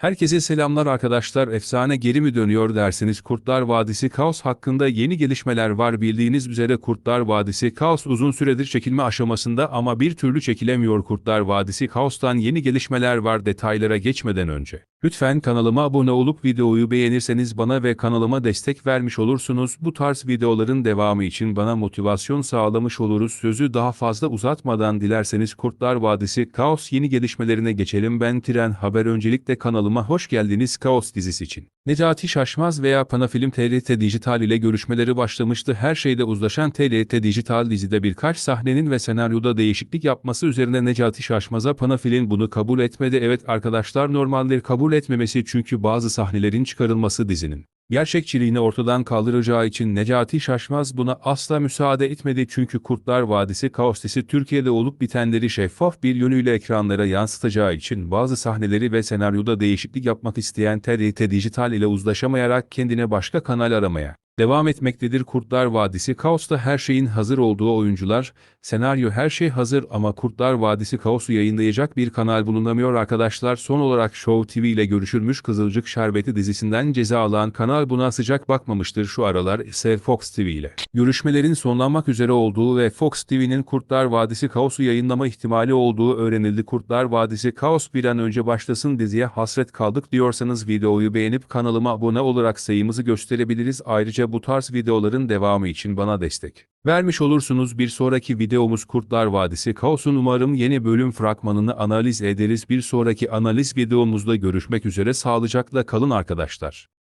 Herkese selamlar arkadaşlar. Efsane geri mi dönüyor dersiniz Kurtlar Vadisi Kaos hakkında yeni gelişmeler var. Bildiğiniz üzere Kurtlar Vadisi Kaos uzun süredir çekilme aşamasında ama bir türlü çekilemiyor. Kurtlar Vadisi Kaos'tan yeni gelişmeler var detaylara geçmeden önce. Lütfen kanalıma abone olup videoyu beğenirseniz bana ve kanalıma destek vermiş olursunuz. Bu tarz videoların devamı için bana motivasyon sağlamış oluruz. Sözü daha fazla uzatmadan dilerseniz Kurtlar Vadisi Kaos yeni gelişmelerine geçelim. Ben Tren Haber öncelikle kanalıma hoş geldiniz Kaos dizisi için. Necati Şaşmaz veya Panafilm TRT Dijital ile görüşmeleri başlamıştı. Her şeyde uzlaşan TRT Dijital dizide birkaç sahnenin ve senaryoda değişiklik yapması üzerine Necati Şaşmaz'a Panafilm bunu kabul etmedi. Evet arkadaşlar normalde kabul etmemesi çünkü bazı sahnelerin çıkarılması dizinin gerçekçiliğini ortadan kaldıracağı için Necati Şaşmaz buna asla müsaade etmedi çünkü Kurtlar Vadisi Kaos dizisi Türkiye'de olup bitenleri şeffaf bir yönüyle ekranlara yansıtacağı için bazı sahneleri ve senaryoda değişiklik yapmak isteyen TRT Dijital ile uzlaşamayarak kendine başka kanal aramaya devam etmektedir. Kurtlar Vadisi Kaos'ta her şeyin hazır olduğu oyuncular, senaryo her şey hazır ama Kurtlar Vadisi Kaos'u yayınlayacak bir kanal bulunamıyor arkadaşlar. Son olarak Show TV ile görüşülmüş Kızılcık Şerbeti dizisinden ceza alan kanal buna sıcak bakmamıştır şu aralar ise Fox TV ile. Görüşmelerin sonlanmak üzere olduğu ve Fox TV'nin Kurtlar Vadisi Kaos'u yayınlama ihtimali olduğu öğrenildi. Kurtlar Vadisi Kaos bir an önce başlasın diziye hasret kaldık diyorsanız videoyu beğenip kanalıma abone olarak sayımızı gösterebiliriz. Ayrıca bu tarz videoların devamı için bana destek vermiş olursunuz. Bir sonraki videomuz Kurtlar Vadisi Kaos'un umarım yeni bölüm fragmanını analiz ederiz. Bir sonraki analiz videomuzda görüşmek üzere sağlıcakla kalın arkadaşlar.